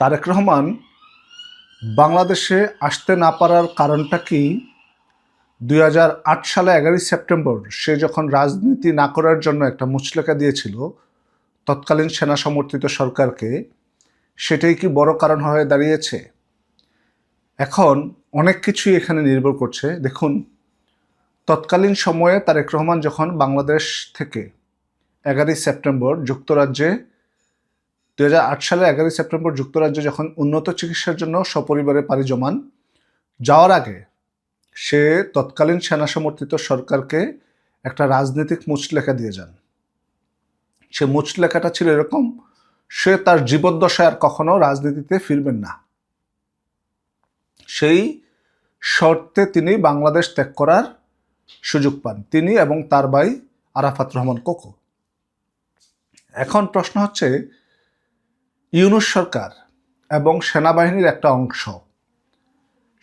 তারেক রহমান, বাংলাদেশে আসতে না পারার কারণটা কি? দুই হাজার আট সালে এগারোই সেপ্টেম্বর সে যখন রাজনীতি না করার জন্য একটা মুচলেখা দিয়েছিল, তৎকালীন সেনা সমর্থিত সরকারকে, সেটাই কি বড় কারণ হয়ে দাঁড়িয়েছে? এখন অনেক কিছুই এখানে নির্ভর করছে। দেখুন, তৎকালীন সময়ে তারেক রহমান যখন বাংলাদেশ থেকে এগারোই সেপ্টেম্বর যুক্তরাজ্যে দুই হাজার আট সালে এগারোই সেপ্টেম্বর যুক্তরাজ্যে যখন উন্নত চিকিৎসার জন্য সপরিবারে পাড়ি জমান, যাওয়ার আগে সে তৎকালীন সেনা সমর্থিত সরকারকে একটা রাজনৈতিক মুচলেখা দিয়ে যান। সে মুচলেখাটা ছিল এরকম, সে তার জীবদ্দশায় আর কখনো রাজনীতিতে ফিরবেন না। সেই শর্তে তিনি বাংলাদেশ ত্যাগ করার সুযোগ পান, তিনি এবং তার ভাই আরাফাত রহমান কোকো। এখন প্রশ্ন হচ্ছে ইউনুস সরকার এবং সেনাবাহিনীর একটা অংশ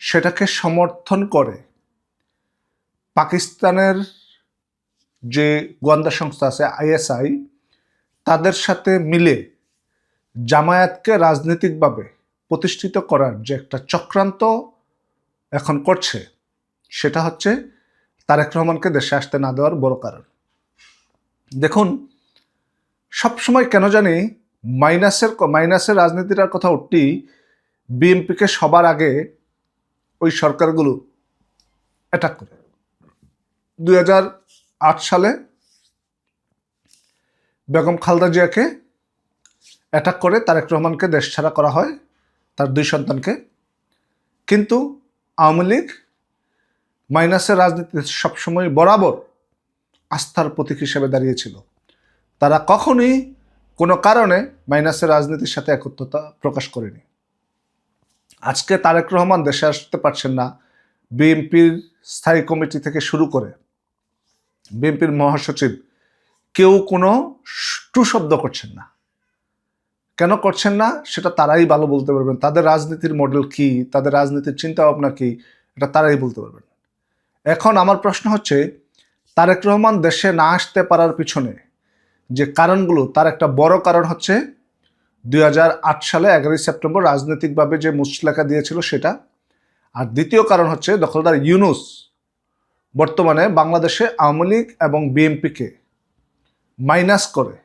সেটাকে সমর্থন করে পাকিস্তানের যে গোয়েন্দা সংস্থা আছে আইএসআই, তাদের সাথে মিলে জামায়াতকে রাজনৈতিকভাবে প্রতিষ্ঠিত করার যে একটা চক্রান্ত এখন করছে, সেটা হচ্ছে তারেক রহমানকে দেশে আসতে না দেওয়ার বড় কারণ। দেখুন, সবসময় কেন জানি মাইনাসের মাইনাসের রাজনীতিটার কথা উঠতেই বিএনপিকে সবার আগে ওই সরকারগুলো অ্যাটাক করে। দু হাজার আট সালে বেগম খালদা জিয়াকে অ্যাটাক করে তারেক রহমানকে দেশ ছাড়া করা হয় তার দুই সন্তানকে। কিন্তু আওয়ামী লীগ মাইনাসের রাজনীতি সবসময় বরাবর আস্থার প্রতীক হিসেবে দাঁড়িয়েছিল। তারা কখনোই কারণে মাইনাসের রাজনীতির সাথে একত্রতা প্রকাশ করেনি। আজকে তারেক রহমান দেশে আসতে পারছেন না, বিএনপির স্থায়ী কমিটি থেকে শুরু করে বিএনপির মহাসচিব, কেউ কোনো টু শব্দ করছেন না। কেন করছেন না? সেটা তারাই ভালো বলতে পারবেন। তাদের রাজনীতির মডেল কি? তাদের রাজনীতির চিন্তা ভাবনা কি? এটা তারাই বলতে পারবেন। এখন আমার প্রশ্ন হচ্ছে, তারেক রহমান দেশে না আসতে পারার পিছনে যে কারণগুলো, তার একটা বড় কারণ হচ্ছে দু হাজার আট সালে এগারোই সেপ্টেম্বর রাজনৈতিকভাবে যে মুচলেখা দিয়েছিল সেটা। আর দ্বিতীয় কারণ হচ্ছে দখলদার ইউনুস বর্তমানে বাংলাদেশে আওয়ামী লীগ এবং বিএনপিকে মাইনাস করে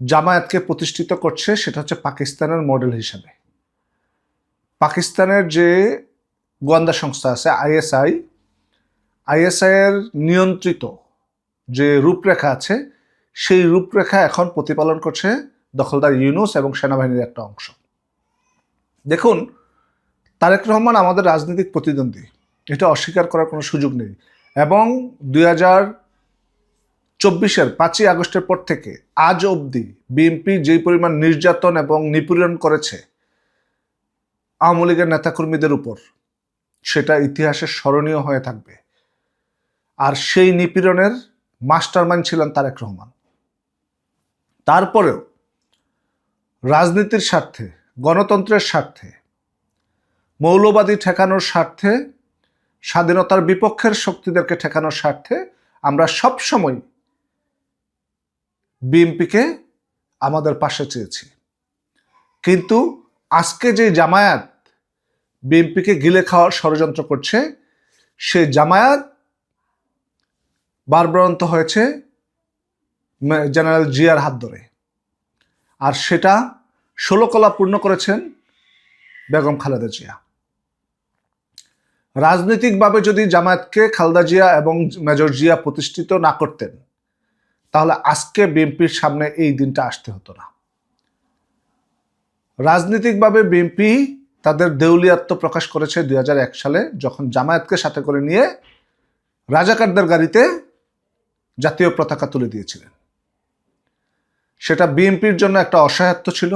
জামায়াতকে প্রতিষ্ঠিত করছে সেটা হচ্ছে পাকিস্তানের মডেল হিসাবে। পাকিস্তানের যে গোয়েন্দা সংস্থা আছে আইএসআই আইএসআই এর নিয়ন্ত্রিত যে রূপরেখা আছে, সেই রূপরেখা এখন প্রতিপালন করছে দখলদার ইউনুস এবং সেনাবাহিনীর একটা অংশ। দেখুন, তারেক রহমান আমাদের রাজনৈতিক প্রতিদ্বন্দ্বী। এটা অস্বীকার করার কোনো সুযোগ নেই। এবং দুই হাজার চব্বিশের পাঁচই আগস্টের পর থেকে আজ অবধি বিএনপি যেই পরিমাণ নির্যাতন এবং নিপীড়ন করেছে, আওয়ামী লীগের নেতাকর্মীদের উপর, সেটা ইতিহাসে স্মরণীয় হয়ে থাকবে। আর সেই নিপীড়নের মাস্টারমাইন্ড ছিলেন তারেক রহমান। তারপরেও রাজনীতির স্বার্থে, গণতন্ত্রের স্বার্থে, মৌলবাদী ঠেকানোর স্বার্থে, স্বাধীনতার বিপক্ষের শক্তিদেরকে ঠেকানোর স্বার্থে আমরা সব সময় বিএনপিকে আমাদের পাশে চেয়েছি। কিন্তু আজকে যে জামায়াত বিএনপিকে গিলে খাওয়ার ষড়যন্ত্র করছে সে জামায়াত বারবারন্ত হয়েছে জেনারেল জিয়ার হাত ধরে। আর সেটা ষোলো কলা পূর্ণ করেছেন বেগম খালেদা জিয়া। রাজনৈতিকভাবে যদি জামায়াতকে খালদা জিয়া এবং মেজর জিয়া প্রতিষ্ঠিত না করতেন, তাহলে আজকে বিএনপির সামনে এই দিনটা আসতে হতো না। রাজনৈতিকভাবে বিএনপি তাদের দেউলিয়াত্ম প্রকাশ করেছে দুই হাজার এক সালে, যখন জামায়াতকে সাথে করে নিয়ে রাজাকারদের গাড়িতে জাতীয় পতাকা তুলে দিয়েছিলেন। সেটা বিএনপির জন্য একটা অসহায়ত্ব ছিল,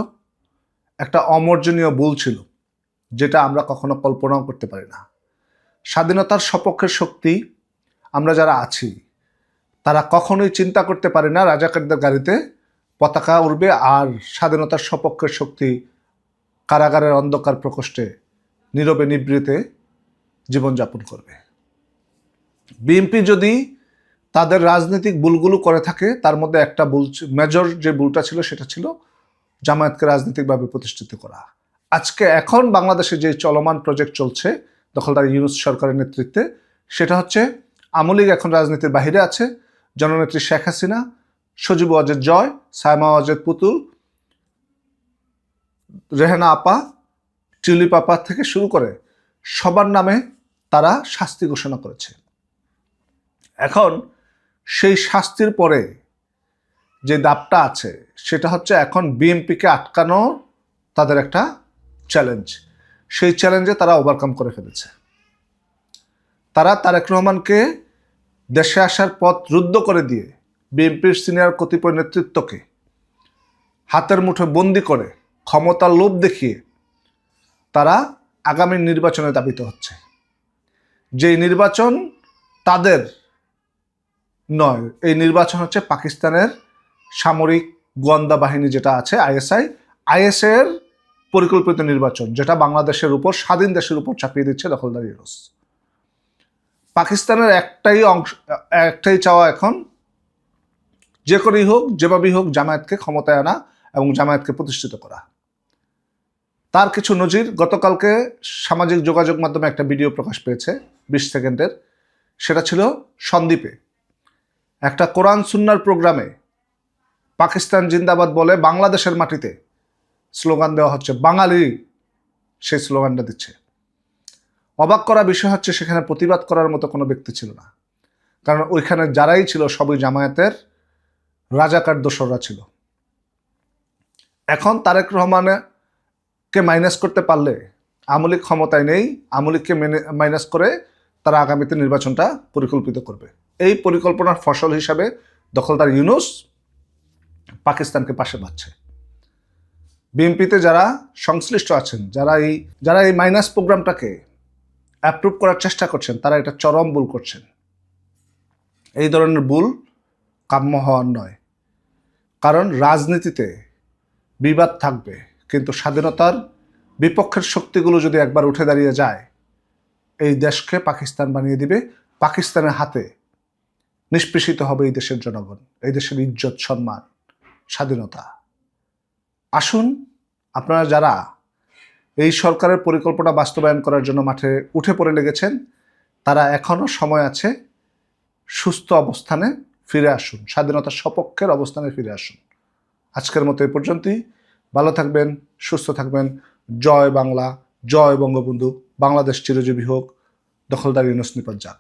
একটা অমর্জনীয় ভুল ছিল, যেটা আমরা কখনো কল্পনাও করতে পারি না। স্বাধীনতার সপক্ষের শক্তি আমরা যারা আছি, তারা কখনোই চিন্তা করতে পারে না রাজাকারদের গাড়িতে পতাকা উড়বে আর স্বাধীনতার সপক্ষের শক্তি কারাগারের অন্ধকার প্রকোষ্ঠে নীরবে নিবৃতে জীবনযাপন করবে। বিএনপি যদি তাদের রাজনৈতিক ভুলগুলো করে থাকে, তার মধ্যে একটা ভুল মেজর যে ভুলটা ছিল সেটা ছিল জামায়াতকে রাজনৈতিকভাবে প্রতিষ্ঠিত করা। আজকে এখন বাংলাদেশে যে চলমান প্রজেক্ট চলছে, দখলদার ইউনুস সরকারের নেতৃত্বে, সেটা হচ্ছে আমলিগ এখন রাজনীতির বাহিরে আছে, জননেত্রী শেখ হাসিনা, সজীব অজেদ জয় সায়মা অজেদ পুতুল রেহানা আপা, টিউলিপ আপা থেকে শুরু করে সবার নামে তারা শাস্তি ঘোষণা করেছে। এখন সেই শাস্তির পরে যে দাপটা আছে, সেটা হচ্ছে এখন বিএনপিকে আটকানো তাদের একটা চ্যালেঞ্জ সেই চ্যালেঞ্জে তারা ওভারকাম করে ফেলেছে। তারা তারেক রহমানকে দেশে আসার পথ রুদ্ধ করে দিয়ে বিএনপির সিনিয়র কতিপয় নেতৃত্বকে হাতের মুঠে বন্দি করে ক্ষমতার লোভ দেখিয়ে তারা আগামী নির্বাচনে দাবিত হচ্ছে। যেই নির্বাচন তাদের নয়। এই নির্বাচন হচ্ছে পাকিস্তানের সামরিক গোয়েন্দা বাহিনী যেটা আছে, আইএসআই। আইএসএর পরিকল্পিত নির্বাচন, যেটা বাংলাদেশের উপর, স্বাধীন দেশের উপর চাপিয়ে দিচ্ছে দখলদার ইউরোস পাকিস্তানের একটাই অংশ, একটাই চাওয়া এখন, যে করেই হোক, যেভাবেই হোক, জামায়াতকে ক্ষমতায় আনা এবং জামায়াতকে প্রতিষ্ঠিত করা। তার কিছু নজির, গতকালকে সামাজিক যোগাযোগ মাধ্যমে একটা ভিডিও প্রকাশ পেয়েছে, বিশ সেকেন্ডের। সেটা ছিল সন্দ্বীপে। একটা কোরআন সুন্নার প্রোগ্রামে পাকিস্তান জিন্দাবাদ বলে বাংলাদেশের মাটিতে স্লোগান দেওয়া হচ্ছে, বাঙালি সেই স্লোগানটা দিচ্ছে। অবাক করা বিষয় হচ্ছে সেখানে প্রতিবাদ করার মতো কোনো ব্যক্তি ছিল না। কারণ ওইখানে যারাই ছিল সবই জামায়াতের রাজাকার দোসররা ছিল। এখন তারেক রহমানকে মাইনাস করতে পারলে আমলিক ক্ষমতায় নেই আমলিককে মাইনাস করে তারা আগামীতে নির্বাচনটা পরিকল্পিত করবে। এই পরিকল্পনার ফসল হিসাবে দখলদার ইউনুস পাকিস্তানকে পাশে পাচ্ছে। বিএনপিতে যারা সংশ্লিষ্ট আছেন, যারা এই যারা এই মাইনাস প্রোগ্রামটাকে অ্যাপ্রুভ করার চেষ্টা করছেন, তারা এটা চরম ভুল করছেন। এই ধরনের ভুল কাম্য হওয়ার নয়। কারণ রাজনীতিতে বিবাদ থাকবে, কিন্তু স্বাধীনতার বিপক্ষের শক্তিগুলো যদি একবার উঠে দাঁড়িয়ে যায়, এই দেশকে পাকিস্তান বানিয়ে দিবে। পাকিস্তানের হাতে নিষ্পেষিত হবে এই দেশের জনগণ, এই দেশের ইজ্জত, সম্মান, স্বাধীনতা। আসুন আপনারা যারা এই সরকারের পরিকল্পনা বাস্তবায়ন করার জন্য মাঠে উঠে পড়ে লেগেছেন, তারা এখনও সময় আছে সুস্থ অবস্থানে ফিরে আসুন, স্বাধীনতার সপক্ষের অবস্থানে ফিরে আসুন। আজকের মতো এই পর্যন্তই। ভালো থাকবেন, সুস্থ থাকবেন। জয় বাংলা, জয় বঙ্গবন্ধু। বাংলাদেশ চিরজীবী হোক। দখলদার ইউনুস যাক